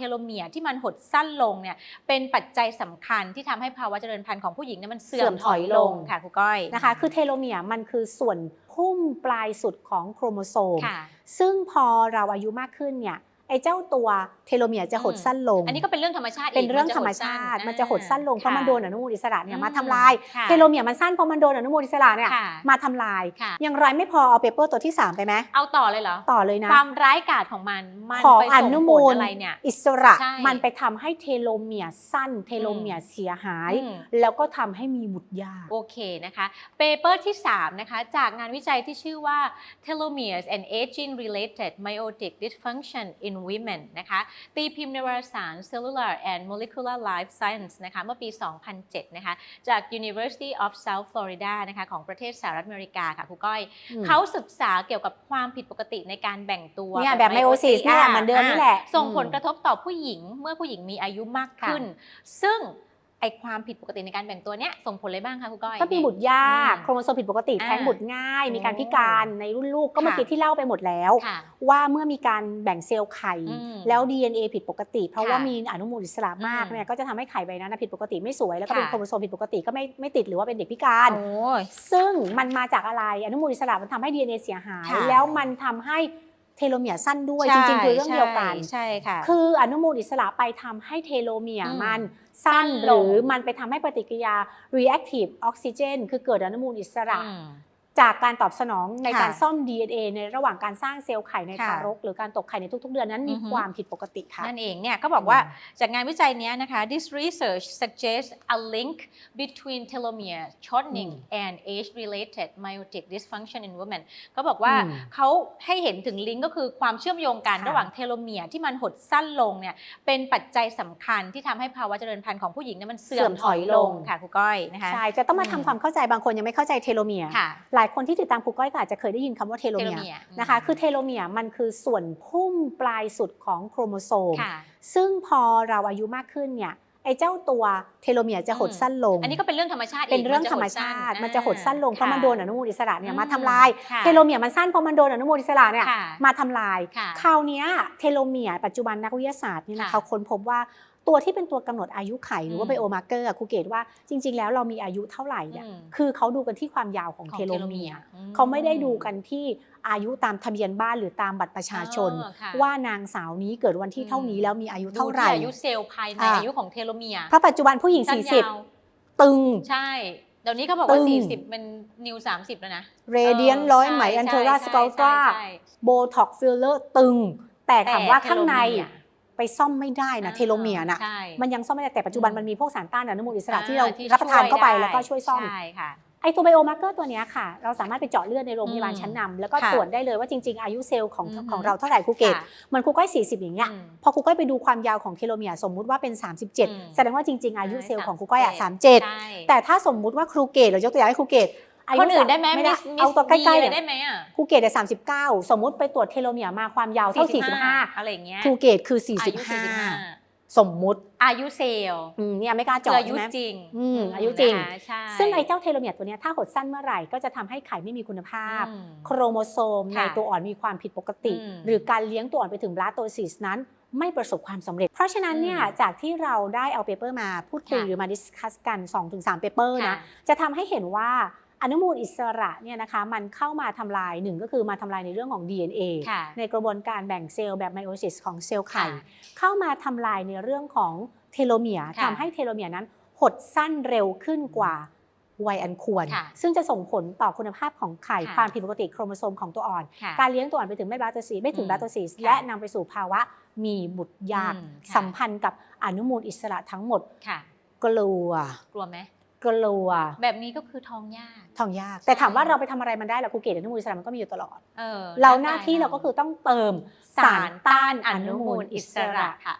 เทโลเมียร์ที่มันหดสั้นลงเนี่ยเป็นปัจจัยสำคัญที่ทำให้ภาวะเจริญพันธุ์ของผู้หญิงเนี่ยมันเสื่อเสื่อมมถถออยยลลงงค่ะครูก้อยนะคะคือเทโลเมียร์มันคือส่วนพุ่มปลายสุดของโครโมโซมค่ะซึ่งพอเราอายุมากขึ้นเนี่ย ไอ้เจ้าตัวเทโลเมียร์จะหดสั้นลง อันนี้ก็เป็นเรื่องธรรมชาติกเป็นเรื่องจะธรรมหดสั้ชาติ มันจะหดสั้นลงเพราะมันโดนอนุมูลอิสระเนี่ยอืมาทำลายค่ะเทโลเมียร์มันสั้นเพราะมันโดนอนุมูลอิสระเนี่ยค่ะมาทำลายค่ะอย่างไรไม่พอเอาเปเปอร์ตัวที่ 3 ไปไหม เอาต่อเลยเหรอ ต่อเลยนะ ความร้ายกาจของมันมันของไปอส่งนุผมูลลอะไรเนี่ย อิสระใช่มันไปทำให้เทโลเมียร์สั้น เทโลเมียร์เสียหายอืมแล้วก็ทำให้มีบุตรยากโอเคนะคะ เปเปอร์ที่3นะคะ จากงานวิจัยที่ชื่อว่า telomeres and aging related meiotic dysfunction in women นะคะตีพิมพ์ในวารสาร Cellular and Molecular Life Science นะคะเมื่อปี 2007 นะคะจาก University of South Florida นะคะของประเทศสหรัฐอเมริกาค่ะครูก้อยอืมเขาศึกษาเกี่ยวกับความผิดปกติในการแบ่งตัวเนี่ยแบบไมโอซิสเนี่ยเหมือนเดิมนี่แหละส่งผลอืมกระทบต่อผู้หญิงเมื่อผู้หญิงมีอายุมากขึ้น ซึ่ง ไอความผิดปกติในการแบ่งตัวเนี้ยส่งผลอะไรบ้างคะครูก้อย ก็มีบุตรยากอืมโครโมโซมผิดปกติอ่าแท้งบุตรง่าย มีการโอ้พิการในรุ่นลูกก็เมื่อค่ะกี้ที่เล่าไปหมดแล้วค่ะว่าเมื่อมีการแบ่งเซลล์ไข่อืมแล้ว DNA ผิดปกติ เพราะค่ะว่ามีอนุมูลอิสระมากอืมเนี่ยก็จะทำให้ไข่ใบนั้นนะผิดปกติไม่สวยแล้วก็เป็นค่ะโครโมโซมผิดปกติก็ไม่ไม่ติดหรือว่าเป็นเด็กพิการโอ้ยซึ่งมันมาจากอะไรอนุมูลอิสระมันทำให้ DNA เสียหายค่ะแล้วมันทำให้ เทโลเมียร์สั้นด้วยจริงๆคือเรื่องเดียวกันใช่ค่ะคืออนุมูลอิสระไปทำให้เทโลเมียร์อืมมันสั้นสั้นหลรืงอมันไปทำให้ปฏิกิริยา reactive oxygen คือเกิดอนุมูลอิสระอืม จากการตอบสนองในค่ะการซ่อม DNA ในระหว่างการสร้างเซลล์ไข่ในค่ะทารก หรือการตกไข่ในทุกๆ เดือนนั้นมีอือฮึความผิดปกติค่ะ นั่นเองเนี่ยก็บอกว่าจากงานวิจัยเนี้ยนะคะ this research suggests a link between telomere shortening อืม and age related meiotic dysfunction in women ก็บอกว่าอืมเขาให้เห็นถึงลิงก์ก็คือความเชื่อมโยงกันค่ะระหว่างเทโลเมียร์ที่มันหดสั้นลงเนี่ยเป็นปัจจัยสำคัญที่ทำให้ภาวะเจริญพันธุ์ของผู้หญิงเนี่ยมันเสื่อมถอยลงค่ะครูก้อยนะคะใช่จะต้องมาอืทำมความเข้าใจบางคนยังไม่เข้าใจเทโลเมียร์ค่ะหลายคนที่ติดตามครูก้อยก็อาจจะเคยได้ยินคำว่าเทโลเมียร์ telomere นะคะ คือเทโลเมียร์มันคือส่วนพุ่มปลายสุดของโครโมโซมค่ะซึ่งพอเราอายุมากขึ้นเนี่ยไอ้เจ้าตัวเทโลเมียร์จะหดอืมสั้นลง อันนี้ก็เป็นเรื่องธรรมชาติกเป็นเรื่องธรรมชาติ มันจะหดสั้นลงเพราะมันโดนอนุมูลอิสระเนี่ยมาทำลายค่ะเทโลเมียร์มันสั้นเพราะมันโดนอนุมูลอิสระเนี่ยค่ะมาทำลายค่ะคราวเนี้ยเทโลเมียร์ปัจจุบันนักวิทยาศาสตร์เนี่ยนะค่ะเขาค้นพบว่า ตัวที่เป็นตัวกำหนดอายุไขหรือว่าอืมไบโอมาร์เกอร์ครูเกตว่าจริง ๆ แล้วเรามีอายุเท่าไหร่เนี่ยอืมคือเขาดูกันที่ความยาวของของเทโลเมียร์อืเขาไม่ได้ดูกันที่อายุตามทะเบียนบ้านหรือตามบัตรประชาชนอ๋อค่ะว่านางสาวนี้เกิดวันที่เท่านี้แล้วมีอายุเท่าไหร่ดูที่อายุเซลล์ภายในอะอายุของเทโลเมียร์เพราะปัจจุบันผู้หญิงสั้นยาว40 ตึงใช่เดี๋ยวนี้เขาบอกว่าตึง40เป็นนิว 30 แล้วนะ เรเดียนร้อยไหมใช่อันเทอราสใช่กอลตราใช่ใช่โบท็อกฟิลเลอร์ตึง แต่ถามว่าข้างในเทโลเมียร์ ไปซ่อมไม่ได้นะอ่าเทโลเมียร์น่ะใช่มันยังซ่อมไม่ได้แต่ปัจจุบันอืมมันมีพวกสารต้านอนุมูลอิสระอ่ที่เรารับประทานเข้าไปช่ยแล้วก็ช่วยซ่อมใช่ค่ะไอตัวไบโอมาร์เกอร์ตัวเนี้ยค่ะ เราสามารถไปเจาะเลือดในโรงพยาบาลอืมชั้นนำแล้วก็ค่ะตรวจได้เลยว่าจริง ๆ อายุเซลล์ของอือฮึของเราเท่าไหร่ครูเกตค่ะมันครูก้อย 40 อย่างเงี้ยอืมพอครูก้อยไปดูความยาวของเทโลเมียร์สมมุติว่าเป็นอืม37 แสดงว่าจริง ๆ อายุเซลล์ของครูก้อยอะใช่37 แต่ถ้าสมมุติว่าครูเกตเรายกตัวอย่างให้ครูเกต อายุคนอื่นได้ไหมไม่ได้มิสเอาตัวใกล้ๆเลเนี่ยยได้ไหมอะครูเกตเนี่ย39สมมุติไปตรวจเทโลเมียร์มาความยาวเท่า45อะไรอย่างเงี้ยครูเกตคืออายุ45สมมุติ45อายุเซลล์อืมเนี่ยไม่กล้าคือเจาะอายุใช่ไหมจริงอืมอายุจริงนะคะใช่ซึ่งไอ้เจ้าเทโลเมียร์ตัวเนี้ยถ้าหดสั้นเมื่อไหร่ก็จะทำให้ไข่ไม่มีคุณภาพอืมโครโมโซมในค่ะตัวอ่อนมีความผิดปกติอืมหรือการเลี้ยงตัวอ่อนไปถึงบลาสโตซิสนั้นไม่ประสบความสำเร็จ เพราะฉะนั้นเนี่ยอืมจากที่เราได้เอาเปเปอร์มาพูดคุยค่ะหรือมาดิสคัสกัน 2-3เปเปอร์ค่ะนะ จะทำให้เห็นว่า อนุมูลอิสระเนี่ยนะคะมันเข้ามาทำลายหนึ่งก็คือมาทำลายในเรื่องของ DNA ค่ะในกระบวนการแบ่งเซลล์แบบไมโอซิสของเซลล์ไข่ค่ะเข้ามาทำลายในเรื่องของเทโลเมียร์ค่ะทำให้เทโลเมียร์นั้นหดสั้นเร็วขึ้นกว่าวัยอันควรค่ะซึ่งจะส่งผลต่อคุณภาพของไข่ค่ะความผิดปกติโครโมโซมของตัวอ่อนค่ะการเลี้ยงตัวอ่อนไปถึงไม่บลาสโตซีสไม่ถึงอืมบลาสโตซีสค่ะและนำไปสู่ภาวะมีบุตรยากอืมค่ะสัมพันธ์กับอนุมูลอิสระทั้งหมดค่ะกลัว กลัวไหม กลัว แบบนี้ก็คือท้องยากท้องยาก แต่ถามว่าเราไปทำอะไรมันได้ล่ะครูเกตอนุมูลอิสระมันก็มีอยู่ตลอดเออเราหน้าที่เราก็คือต้องเติมสารต้านอนุมูลอิสระค่ะ